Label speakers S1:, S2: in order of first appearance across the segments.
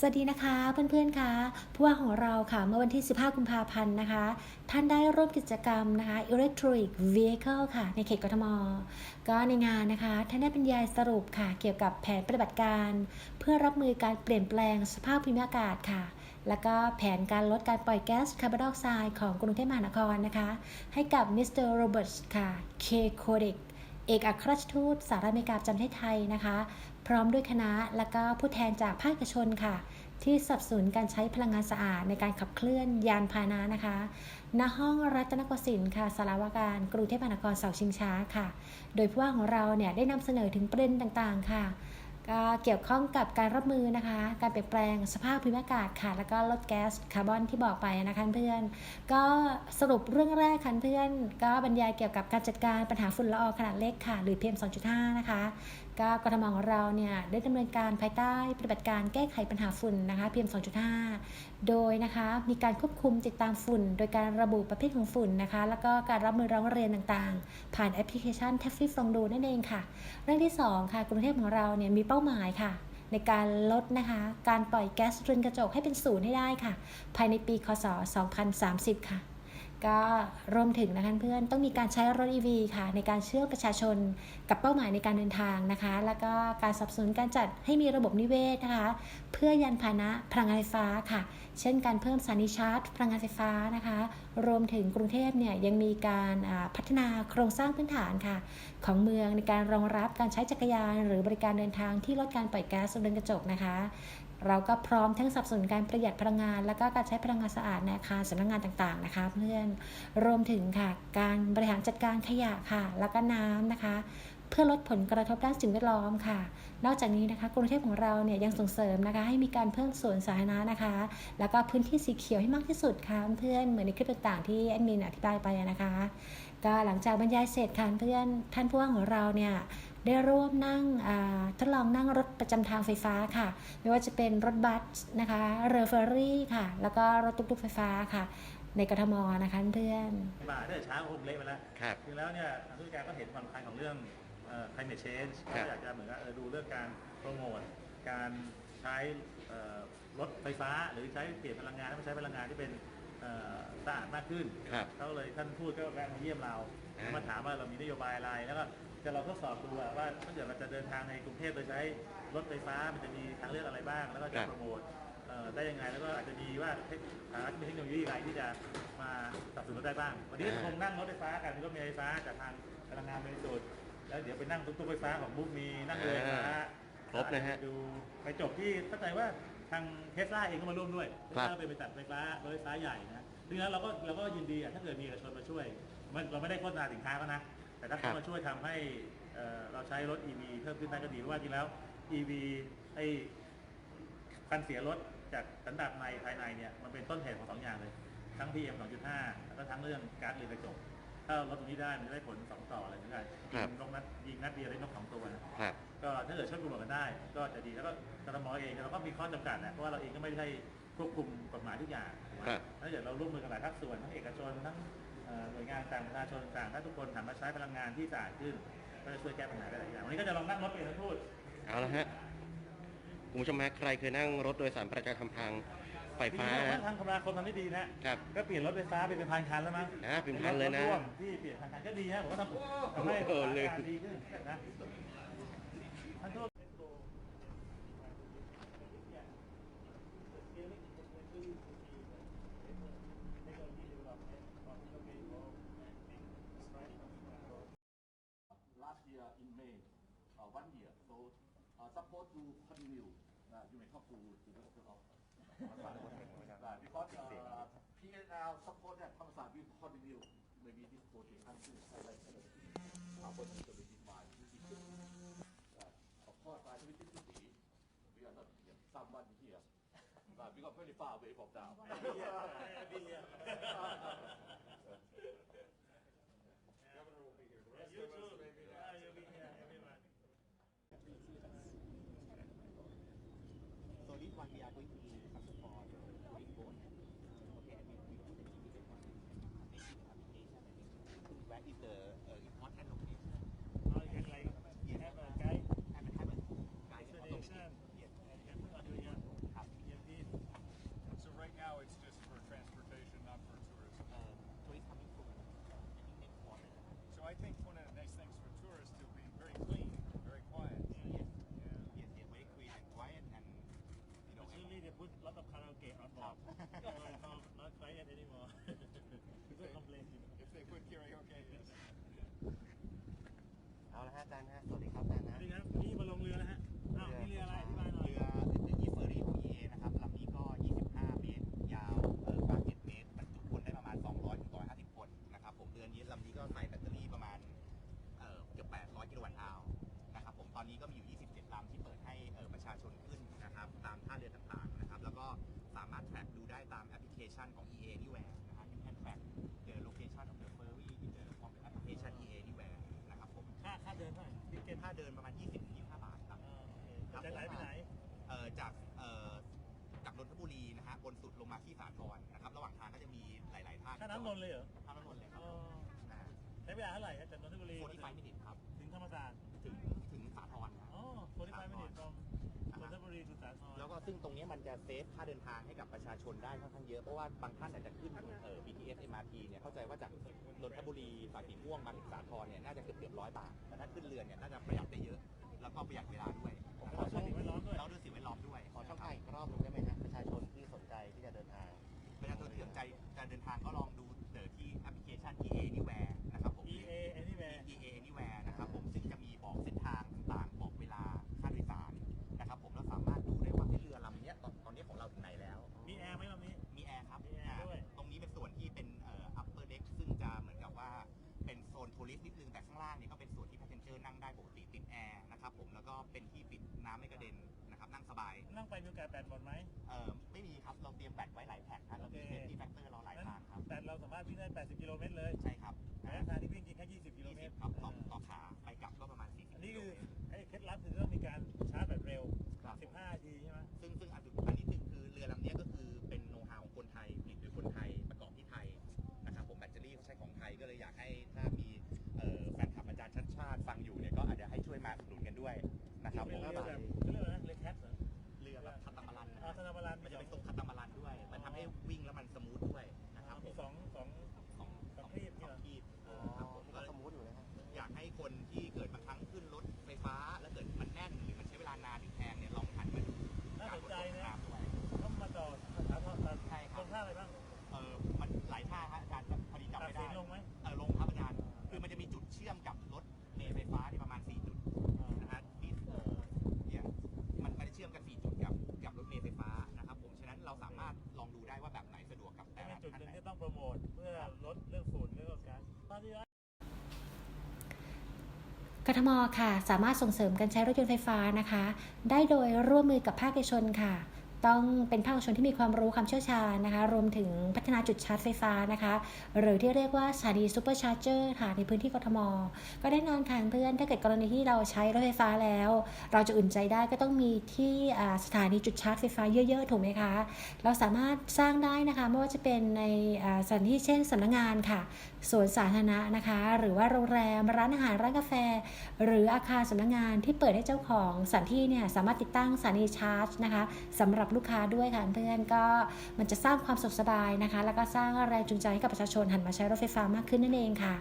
S1: สวัสดีนะคะเพื่อนๆคะผู้ว่าของเราค่ะเมื่อวันที่ 15 กุมภาพันธ์นะคะ ท่านได้ร่วมกิจกรรมนะคะ Electric Vehicle ค่ะ ในเขตกทม ก็ในงานนะคะ ท่านได้บรรยายสรุปค่ะ เกี่ยวกับแผนปฏิบัติการ เพื่อรับมือการเปลี่ยนแปลงสภาพภูมิอากาศค่ะ แล้วก็แผนการลดการปล่อยแก๊สคาร์บอนไดออกไซด์ของกรุงเทพมหานครนะคะ ให้กับมิสเตอร์โรเบิร์ตค่ะเคโคเดก เอกอัครราชทูตสหรัฐอเมริกาประจำไทศไทยนะคะ พร้อมด้วยคณะและก็ผู้แทนจากภาคเอกชนค่ะ ที่สนับสนุนการใช้พลังงานสะอาดในการขับเคลื่อนยานพาหนะนะคะณห้องรัตนโกสินทร์ค่ะสารวาการกรุงเทพมหานครเสาชิงช้าค่ะ โดยผู้ว่าของเราเนี่ยได้นำเสนอถึงประเด็นต่างๆค่ะ ก็เกี่ยวข้องกับการรับมือนะคะ การเปลี่ยนแปลงสภาพภูมิอากาศค่ะ แล้วก็ลดแก๊สคาร์บอนที่บอกไปนะคะเพื่อน ก็สรุปเรื่องแรกค่ะเพื่อน ก็บรรยายเกี่ยวกับการจัดการปัญหาฝุ่นละอองขนาดเล็กค่ะ หรือ PM 2.5 นะคะ ก็กทมของเราเนี่ยได้ดำเนินการภายใต้ปฏิบัติการแก้ไขปัญหาฝุ่นนะคะ PM 2.5 โดยนะคะมีการควบคุมติดตามฝุ่น โดยการระบุประเภทของฝุ่นนะคะ แล้วก็การรับมือร้องเรียนต่างๆ ผ่านแอปพลิเคชัน t a f f y ฟองดูนั่นเองค่ะ เรื่องที่ 2 ค่ะ กรุงเทพของเราเนี่ยมีเป้าหมายค่ะในการลดนะคะการปล่อยแก๊สเรือนกระจกให้เป็นศูนย์ให้ได้ค่ะ ภายในปีคศ 2030 ค่ะ ก็รวมถึงนะคะเพื่อนต้องมีการใช้รถ EV ค่ะ ในการเชื่อมประชาชนกับเป้าหมายในการเดินทางนะคะ แล้วก็การสนับสนุนการจัดให้มีระบบนิเวศนะคะ เพื่อยานพานะพลังงานไฟฟ้าค่ะ เช่นการเพิ่มสถานีชาร์จพลังงานไฟฟ้านะคะ รวมถึงกรุงเทพเนี่ยยังมีการพัฒนาโครงสร้างพื้นฐานค่ะ ของเมืองในการรองรับการใช้จักรยาน หรือบริการเดินทางที่ลดการปล่อยแก๊สเรือนกระจกนะคะ เราก็พร้อมทั้งสนับสนุนการประหยัดพลังงาน แล้วก็การใช้พลังงานสะอาดในอาคารสำนักงานต่างๆนะคะ เพื่อนรวมถึงค่ะการบริหารจัดการขยะค่ะ แล้วก็น้ำนะคะ เพื่อลดผลกระทบด้านสิ่งแวดล้อมค่ะ นอกจากนี้นะคะกรุงเทพของเราเนี่ยยังส่งเสริมนะคะ ให้มีการเพิ่มสวนสาธารณะนะคะ แล้วก็พื้นที่สีเขียวให้มากที่สุดค่ะเพื่อนเหมือนในคลิปต่างๆที่แอดมินอธิบายไปนะคะ ก็หลังจากบรรยายเสร็จค่ะเพื่อนท่านผู้ว่าของเราเนี่ย ได้ร่วมนั่งอ่าทดลองนั่งรถประจำทางไฟฟ้าค่ะ ไม่ว่าจะเป็นรถบัสนะคะ เรือเฟอร์รี่ค่ะ แล้วก็รถตุ๊กๆไฟฟ้าค่ะ ในกทมนะคะเพื่อน
S2: บ่าถ้าเกิดช้าก็คงเละไปแล้ว
S3: ครับ
S2: จริงแล้วเนี่ยทางผู้จัดการก็เห็นความสำคัญของเรื่องเอ่อ climate change
S3: ครั
S2: ก็
S3: บ
S2: อยากจะเหมือนกับเออดูเรื่องการโปรโมทการใช้เอ่อรถไฟฟ้าหรือใช้เปลี่ยนพลังงานให้มันใช้พลังงานที่เป็นเอ่อสะอาดมากขึ้น
S3: ครับ
S2: เขาเลยท่านพูดก็แวะมาเยี่ยมเรา
S3: อ่า
S2: มาถามว่าเรามีนโยบายอะไรแล้วก็ จะเราทดสอบดูอะว่าถ้าเกิดเราจะเดินทางในกรุงเทพโดยใช้รถไฟฟ้ามันจะมีทางเลือกอะไรบ้าง แล้วก็จะโปรโมทเอ่อได้ยังไงแล้วก็อาจจะมีว่าเทคอาจจะมีเทคโนโลยีอะไรที่จะมาสนับสนุนได้บ้าง วันนี้
S3: อ่า
S2: คงนั่งรถไฟฟ้ากันมีรถเมล์ไฟฟ้าจากทางพลังงานบริสุทธิ์แล้วเดี๋ยวไปนั่งตุ๊กๆไฟฟ้าของบุ๊กมีนั่งเรือไฟฟ้า
S3: ครบนะฮะ
S2: ดูไปจบที่เข้าใจว่าทางเทสลาเองก็มาร่วมด้วยเทส
S3: ครับ
S2: ลาเป็นบริษัทไฟฟ้ารถไฟฟ้าใหญ่นะดังนั้นเราก็เราก็ยินดีอะถ้าเกิดมีเอกชนมาช่วย มันเราไม่ได้โฆษณาสินค้าเขานะ แต่ถ้าเขามาช่วยทำให้เอ่อเราใช้รถ EV เพิ่มขึ้นได้ก็ดีเพราะว่าจริงแล้ว EV ไอ้การเสียรถจากสันดาปในภายในเนี่ยมันเป็นต้นเหตุของสองอย่างเลย ทั้ง PM 2.5 แล้วก็ทั้งเรื่องก๊าซเรือนกระจกถ้าเราลดตรงนี้ได้มันจะได้ผลสองต่ออะไรเหมือนกัน
S3: ครับ
S2: ยิงนกนัดยิงนัดเดียวได้นกสองตัวนะ
S3: ครับ
S2: ก็ถ้าเกิดช่วยกลุ่มกันได้ ก็จะดีแล้วก็กรทมเองเราก็มีข้อจำกัดนะเพราะว่าเราเองก็ไม่ได้ควบคุมกฎหมายทุกอย่างถูกไหม
S3: ครับ
S2: ถ้าเกิดเราร่วมมือกันหลายภาคส่วนทั้งเอกชนทั้งเอ่อ หน่วยงานต่างประชาชนต่างถ้าทุกคนหันมาใช้พลังงานที่สะอาดขึ้นก็จะช่วยแก้ปัญหาได้หลายอย่างวันนี้ก็จะลองนั่งรถไปนะทูต
S3: เอาละฮะคุณผู้ชมฮะใครเคยนั่งรถโดยสารประจำทางทางไฟ
S2: จริง
S3: ฟ้า
S2: ๆแล้ว
S3: ฮะ
S2: ทางคมนาคมทำได้ดีนะครับก็เปลี่ยนรถไฟฟ้าเป็นเป็นพันคันแล้วมั้ง
S3: อ่าเป็นพันเลยนะ
S2: รถร่วมที่เปลี่ยนพันคันก็ดีฮะผมว่าทำทำให้
S3: โอ้โหเลย
S2: สถานการณ์ดีขึ้นนะท่านทูต
S4: last year in May, uh, one year. So uh, supposed to continue. Uh, you may talk to, to the doctor of uh, because uh, PNL support that Pamasa will continue maybe this project until like our potential will be fine. Uh, of course, by 2050, we are not here. Someone here. Uh, we got very far away from now.
S5: So this one we are going to first of all going board. Okay, and we, we put the GPS on the native application and we where is the uh, important location. Have a have a guide. Yes.
S2: ครับ
S5: Yes.
S6: think one of the nice things for tourists will be very clean, very quiet.
S5: Yes.
S6: Yeah.
S5: Yes, yes, very clean and quiet and you know and-
S2: Usually they put lot of karaoke on board. so it's not, not quiet anymore. People complain. you know.
S6: If they put karaoke, yes.
S3: เอาละฮะอาจารย์ฮะสวัสดีครับอาจารย์
S2: ส
S3: นะ
S2: วัสดีครับนี่มาลงเรือแล้วฮะอ้าวนี่เรืออะไรอธิบายหน่อย
S5: เรืออีเฟอรี่ของ EA นะครับลำนี้ก็ 25 เมตร ยาวเออกว้าง7เมตรบรรจุคนได้ประมาณ 200ถึง150 คนนะครับผมเรือนี้ลำนี้ก็ใส่แบตเตอรี่ประมาณเอ่อเกือบ 800 กิโลวัตต์อาวร์นะครับผมตอนนี้ก็มีอยู่ 27 ลำที่เปิดให้เอ่อประชาชนขึ้นนะครับตามท่าเรือต่างๆ สามารถแทร็กดูได้ตามแอปพลิเคชันของ EA Anywhere นะฮะ you can track the location of the ferry in the from the application EA Anywhere นะครับผม
S2: ค่าค่าเดินเท่าไหร่ทิเก็ต
S5: ค่าเดินประมาณ 20-25 บาทครับ
S2: อ่าโอเคจากไหนไปไหน
S5: เอ่อจากเอ่อจากนนทบุรีนะฮะบนสุดลงมาที่สาทรนะครับระหว่างทางก็จะมีหลาย ๆ ท่า
S2: ค่าน้ำนนท์เลยเหรอ
S5: ท่าน้ำนนท์เลยครับ
S2: อ๋อใช้เวลาเท่าไหร่ฮะจากนนทบุรี
S5: โฟร์ที่ไฟมินิทครับ
S2: ถึงธรรมศาสตร์
S5: ซึ่งตรงนี้มันจะเซฟค่าเดินทางให้กับประชาชนได้ค่อนข้างเยอะ เพราะว่าบางท่านอาจจะขึ้นเอ่อ BTS MRT เนี่ยเข้าใจว่าจากนนทบุรีสายสีม่วงมาถึงสาทรเนี่ยน่าจะเกือบเกือบร้อยบาทแต่ถ้าขึ้นเรือเนี่ยน่าจะประหยัดได้เยอะ แล้วก็ประหยัดเวลาด้วย
S2: แล้วก็ช่วยสิ่งแวดล้อมด้วย
S5: แล้วด้วยสิ่งแวดล้อมด้วย
S3: ขอช่องทางอีกรอบหนึงได้ไหมฮะประชาชนที่สนใจที่จะเดินทาง
S5: ประชาชนที่สนใจการเดินทางก็ลอง ดไห
S2: ม
S5: เอ่อไม่มีครับ เราเตรียมแบตไว้หลายแผ่นครับเรามี
S2: โอเค
S5: safety factor เราหลาย
S2: นั้น
S5: ทางครับ
S2: แบตเราสามารถวิ่งได้ 80 กิโลเมตรเลย
S5: ใช่ครับ
S2: ระยะทางที่วิ่งจริงแค่ 20 กิโลเมตร
S5: 20ครับต่อต่อขาไปกลับก็ประมาณ 40
S2: อันนี้
S5: กิโล
S2: คือ
S5: เมตร
S2: ไอ้เคล็ดลับคือต้องมีการชาร์จแบตเร็ว
S5: ครับ
S2: 15 นาทีใช่ไหม
S5: ซึ่งซึ่งอันสุดอันนี้หนึ่งคือเรือลำเนี้ยก็คือเป็นโน้ตฮาวของคนไทยผลิตโดยคนไทยประกอบที่ไทยนะครับผมแบตเตอรี่เขาใช้ของไทยก็เลยอยากให้ถ้ามีเอ่อแฟนคลับอาจารย์ชัดชาติฟังอยู่เนี่ยก็อาจจะให้ช่วยมาอุดหนุนกันด้วยนะครับ
S2: เป็
S5: ผ
S2: น
S5: ม ตารันนะ
S2: อา
S5: ครับ
S2: ธนาบาลัน
S5: มันจะเป็นทรงคาตามารันด้วย มันทำให้วิ่งแล้วมันสมูท ก
S3: ท
S5: มค่ะ
S2: สา
S5: มารถส่ง
S2: เส
S1: ริมการใช้รถยนต์ไฟฟ้านะคะ ได้โดยร่วมมือกับภาคเอกชนค่ะ ต้องเป็นภาคเอกชนที่มีความรู้ความเชี่ยวชาญนะคะ รวมถึงพัฒนาจุดชาร์จไฟฟ้านะคะ หรือที่เรียกว่าสถานีซูเปอร์ชาร์เจอร์ค่ะในพื้นที่กทม ก็แน่นอนค่ะเพื่อนถ้าเกิดกรณีที่เราใช้รถไฟฟ้าแล้ว เราจะอุ่นใจได้ก็ต้องมีที่สถานีจุดชาร์จไฟฟ้าเยอะๆ ถูกไหมคะ เราสามารถสร้างได้นะคะไม่ว่าจะเป็นในสถานที่เช่นสำนักงานค่ะสวนสาธารณะนะคะ หรือว่าโรงแรม ร้านอาหาร ร้านกาแฟ หรืออาคารสำนักงานที่เปิดให้เจ้าของสถานที่เนี่ยสามารถติดตั้งสถานีชาร์จนะคะสำหรับลูกค้าด้วยค่ะเพื่อนก็มันจะสร้างความสุขสบายนะคะ แล้วก็สร้างแรงจูงใจให้กับประชาชนหันมาใช้รถไฟฟ้ามากขึ้นนั่นเองค่ะ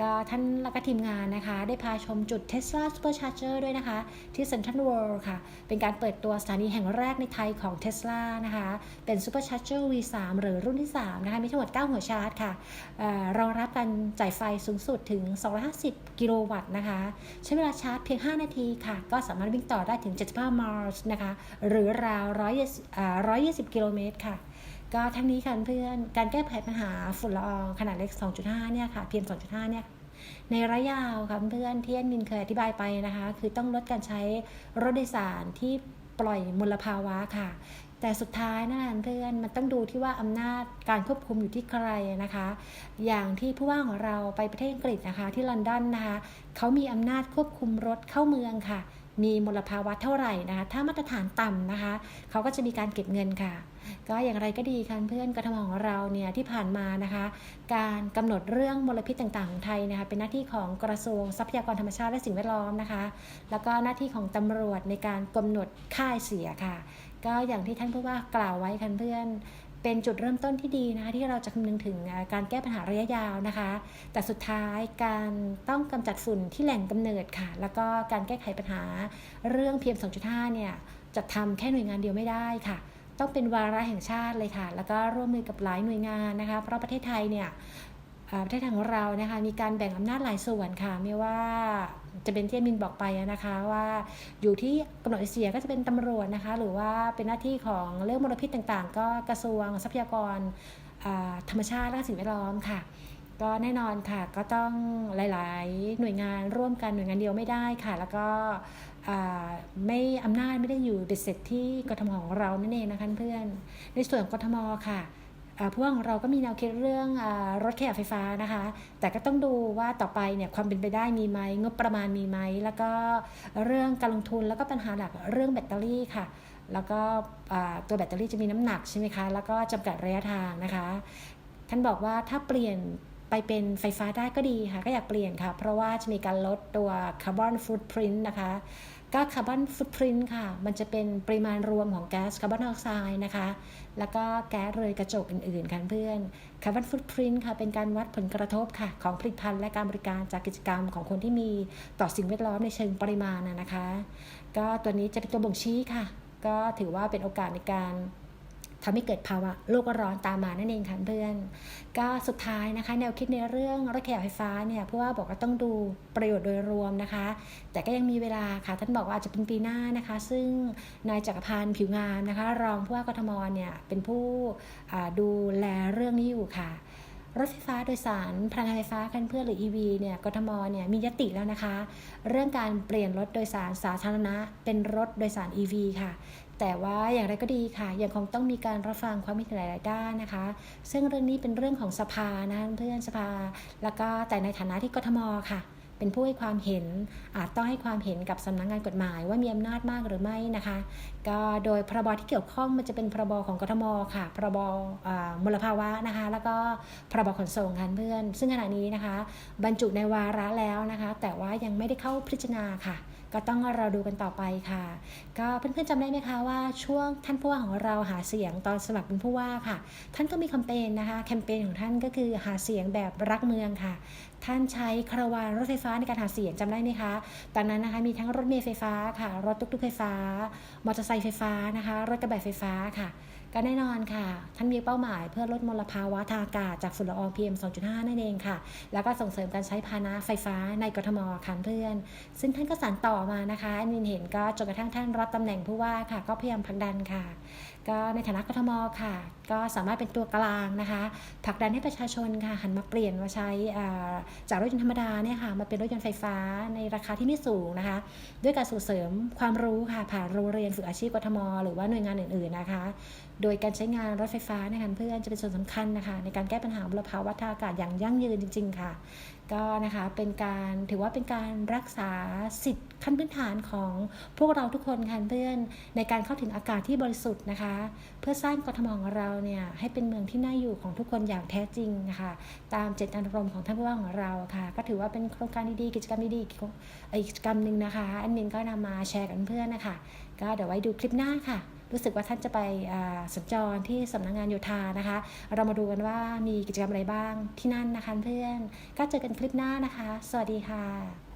S1: ก็ท่านแล้วก็ทีมงานนะคะ ได้พาชมจุด Tesla Supercharger ด้วยนะคะ ที่ Central World ค่ะ เป็นการเปิดตัวสถานีแห่งแรกในไทยของ Tesla นะคะ เป็น Supercharger V3 หรือรุ่นที่ 3 นะคะ มีทั้งหมด 9 หัวชาร์จค่ะเอ่อรองรับการจ่ายไฟสูงสุดถึง 250 กิโลวัตต์นะคะ ใช้เวลาชาร์จเพียง 5 นาทีค่ะ ก็สามารถวิ่งต่อได้ถึง 75ไมล์นะคะ หรือราว120อ่า120 กิโลเมตรค่ะก็ทั้งนี้ค่ะเพื่อนการแก้ไขปัญหาฝุ่นละอองขนาดเล็ก 2.5 เนี่ยค่ะ PM 2.5 เนี่ย ในระยะยาวค่ะเพื่อนที่แอดมินเคยอธิบายไปนะคะ คือต้องลดการใช้รถโดยสารที่ปล่อยมลภาวะค่ะ แต่สุดท้ายนะคะเพื่อนมันต้องดูที่ว่าอำนาจการควบคุมอยู่ที่ใครนะคะ อย่างที่ผู้ว่าของเราไปประเทศอังกฤษนะคะ ที่ลอนดอนนะคะเขามีอำนาจควบคุมรถเข้าเมืองค่ะ มีมลภาวะเท่าไหร่นะคะ ถ้ามาตรฐานต่ำนะคะเขาก็จะมีการเก็บเงินค่ะ ก็อย่างไรก็ดีค่ะเพื่อนกทมของเราเนี่ยที่ผ่านมานะคะ การกำหนดเรื่องมลพิษต่างๆของไทยนะคะเป็นหน้าที่ของกระทรวงทรัพยากรธรรมชาติและสิ่งแวดล้อมนะคะ แล้วก็หน้าที่ของตำรวจในการกำหนดค่าเสียค่ะ ก็อย่างที่ท่านผู้ว่ากล่าวไว้ค่ะเพื่อนเป็นจุดเริ่มต้นที่ดีนะคะที่เราจะคำนึงถึงการแก้ปัญหาระยะยาวนะคะ แต่สุดท้ายการต้องกำจัดฝุ่นที่แหล่งกำเนิดค่ะ แล้วก็การแก้ไขปัญหาเรื่อง PM 2.5 เนี่ยจะทำแค่หน่วยงานเดียวไม่ได้ค่ะ ต้องเป็นวาระแห่งชาติเลยค่ะ แล้วก็ร่วมมือกับหลายหน่วยงานนะคะ เพราะประเทศไทยเนี่ย ประเทศของเรานะคะมีการแบ่งอำนาจหลายส่วนค่ะ ไม่ว่าจะเป็นที่แมินบอกไปนะคะว่าอยู่ที่กำหนดเสียก็จะเป็นตำรวจนะคะ หรือว่าเป็นหน้าที่ของเรื่องมลพิษต่างๆ ก็กระทรวงทรัพยากรธรรมชาติและสิ่งแวดล้อมค่ะ ก็แน่นอนค่ะก็ต้องหลาย ๆ หน่วยงานร่วมกันหน่วยงานเดียวไม่ได้ค่ะ แล้วก็ไม่อำนาจไม่ได้อยู่เบ็ดเสร็จที่กทมของเรานั่นเองนะคะเพื่อนในส่วนของกทมค่ะ พวกของเราก็มีแนวคิดเรื่องอรถขยะไฟฟ้านะคะ แต่ก็ต้องดูว่าต่อไปเนี่ยความเป็นไปได้มีไหมงบประมาณมีไหมแล้วก็เรื่องการลงทุนแล้วก็ปัญหาหลักเรื่องแบตเตอรี่ค่ะ แล้วก็ตัวแบตเตอรี่จะมีน้ำหนักใช่ไหมคะแล้วก็จำกัดระยะทางนะคะ ท่านบอกว่าถ้าเปลี่ยนไปเป็นไฟฟ้าได้ก็ดีค่ะก็อยากเปลี่ยนค่ะ เพราะว่าจะมีการลดตัวคาร์บอนฟุตพิ้นนะคะ ก็คาร์บอนฟุตพริ้นค่ะ มันจะเป็นปริมาณรวมของแก๊สคาร์บอนไดออกไซด์นะคะ แล้วก็แก๊สเรือนกระจกอื่นๆค่ะเพื่อนคาร์บอนฟุตพริ้นค่ะ เป็นการวัดผลกระทบค่ะ ของผลิตภัณฑ์และการบริการจากกิจกรรมของคนที่มีต่อสิ่งแวดล้อมในเชิงปริมาณนะคะ ก็ตัวนี้จะเป็นตัวบ่งชี้ค่ะ ก็ถือว่าเป็นโอกาสในการ ทำให้เกิดภาวะโลกร้อนตามมานั่นเองค่ะเพื่อน ก็สุดท้ายนะคะ แนวคิดในเรื่องรถแขยะไฟฟ้าเนี่ยเพราะว่าบอกว่าต้องดูประโยชน์โดยรวมนะคะ แต่ก็ยังมีเวลาค่ะ ท่านบอกว่าอาจจะเป็นปีหน้านะคะ ซึ่งนายจักรพันธ์ผิวงามนะคะ รองผู้ว่ากทมเนี่ยเป็นผู้ดูแลเรื่องนี้อยู่ค่ะรถไฟฟ้าโดยสารพลังงานไฟฟ้าคันเพื่อหรือ EV เนี่ยกทมเนี่ยมียติแล้วนะคะ เรื่องการเปลี่ยนรถโดยสารสาธารณะเป็นรถโดยสาร EV ค่ะ แต่ว่าอย่างไรก็ดีค่ะยังคงต้องมีการรับฟังความคิดเห็นหลาย ๆ ด้านนะคะ ซึ่งเรื่องนี้เป็นเรื่องของสภานะเพื่อนสภา แล้วก็แต่ในฐานะที่กทมค่ะ เป็นผู้ให้ความเห็นอาจต้องให้ความเห็นกับสำนักงานกฎหมาย ว่ามีอำนาจมากหรือไม่นะคะ ก็โดยพรบที่เกี่ยวข้องมันจะเป็นพรบของกทมค่ะพรบมลภาวะนะคะ แล้วก็พรบขนส่งค่ะเพื่อน ซึ่งขณะนี้นะคะ บรรจุในวาระแล้วนะคะ แต่ว่ายังไม่ได้เข้าพิจารณาค่ะ ก็ต้องรอดูกันต่อไปค่ะ ก็เพื่อนๆจำได้ไหมคะว่าช่วงท่านผู้ว่าของเราหาเสียงตอนสมัครเป็นผู้ว่าค่ะ ท่านก็มีแคมเปญนะคะ แคมเปญของท่านก็คือหาเสียงแบบรักเมืองค่ะ ท่านใช้คาราวานรถไฟฟ้าในการหาเสียงจำได้ไหมคะ ตอนนั้นนะคะมีทั้งรถเมล์ไฟฟ้าค่ะ รถตุ๊กๆไฟฟ้า มอเตอร์ไซค์ไฟฟ้านะคะ รถกระบะไฟฟ้าค่ะ ก็แน่นอนค่ะ ท่านมีเป้าหมายเพื่อลดมลภาวะทางอากาศจากฝุ่นละออง PM 2.5 นั่นเองค่ะ แล้วก็ส่งเสริมการใช้พาหนะไฟฟ้าในกรทมคันเพื่อน ซึ่งท่านก็สานต่อมานะคะนินเห็นก็จนกระทั่งท่านรับตำแหน่งผู้ว่าค่ะ ก็พยายามผลักดันค่ะ ก็ในฐานะกทมค่ะ ก็สามารถเป็นตัวกลางนะคะผลักดันให้ประชาชนค่ะหันมาเปลี่ยนมาใช้จากรถยนต์ธรรมดาเนี่ยค่ะมาเป็นรถยนต์ไฟฟ้าในราคาที่ไม่สูงนะคะ ด้วยการส่งเสริมความรู้ค่ะผ่านโรงเรียนฝึกอาชีพกทม หรือว่าหน่วยงานอื่น ๆนะคะ โดยการใช้งานรถไฟฟ้านะคะเพื่อนจะเป็นส่วนสำคัญนะคะ ในการแก้ปัญหามลภาวะทางอากาศอย่างยั่งยืนจริง ๆ ค่ะ ก็นะคะเป็นการถือว่าเป็นการรักษาสิทธิ์ขั้นพื้นฐานของพวกเราทุกคนค่ะเพื่อนในการเข้าถึงอากาศที่บริสุทธิ์นะคะเพื่อสร้างกรทมของเราเนี่ยให้เป็นเมืองที่น่าอยู่ของทุกคนอย่างแท้จริงนะคะตามเจตนารมณ์ของท่านผู้ว่าของเราค่ะ ก็ถือว่าเป็นโครงการดีๆกิจกรรมดีๆกิจกรรมหนึ่งนะคะ อันมินก็นำมาแชร์กันเพื่อนนะคะ ก็เดี๋ยวไว้ดูคลิปหน้าค่ะรู้สึกว่าท่านจะไปสัญจรที่สำนักงานโยธานะคะ เรามาดูกันว่ามีกิจกรรมอะไรบ้างที่นั่นนะคะเพื่อน ก็เจอกันคลิปหน้านะคะ สวัสดีค่ะ